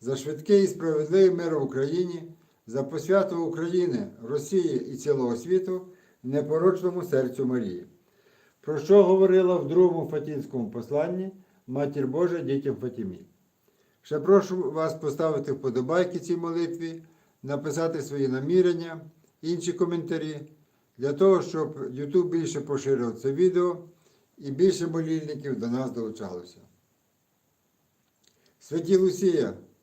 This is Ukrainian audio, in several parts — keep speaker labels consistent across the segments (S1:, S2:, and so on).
S1: за швидкий і справедливий мир в Україні, за посвяту України, Росії і цілого світу непорочному серцю Марії. Про що говорила в другому Фатінському посланні Матір Божа дітям Фатімі. Ще прошу вас поставити вподобайки цій молитві, написати свої намірення, інші коментарі, для того, щоб YouTube більше поширив це відео і більше молільників до нас долучалося. Святі Лусія,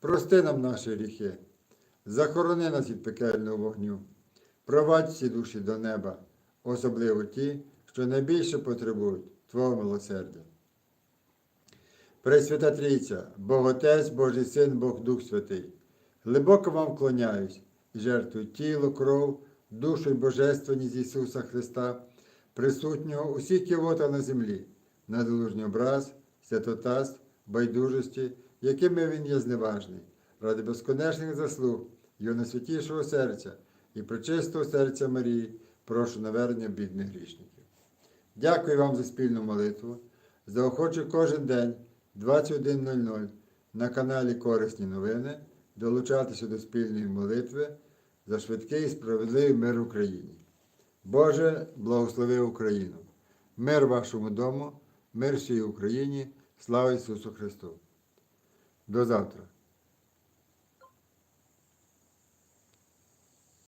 S1: прости нам наші гріхи, захорони нас від пекельного вогню, провадь всі душі до неба, особливо ті, що найбільше потребують Твого милосердя. Пресвята Трійця, Бог Отець, Божий Син, Бог Дух Святий, глибоко вам вклоняюсь і жертвую тіло, кров, душу і божественність Ісуса Христа, присутнього усіх ківота на землі, надолужній образ, святотатств, байдужості, якими Він є зневажний, ради безконечних заслуг Його найсвятішого серця і пречистого серця Марії, прошу навернення бідних грішників. Дякую вам за спільну молитву. Заохочу кожен день 21.00 на каналі Корисні новини долучатися до спільної молитви за швидкий і справедливий мир в Україні. Боже, благослови Україну! Мир вашому дому, мир всій Україні, слава Ісусу Христу! До завтра!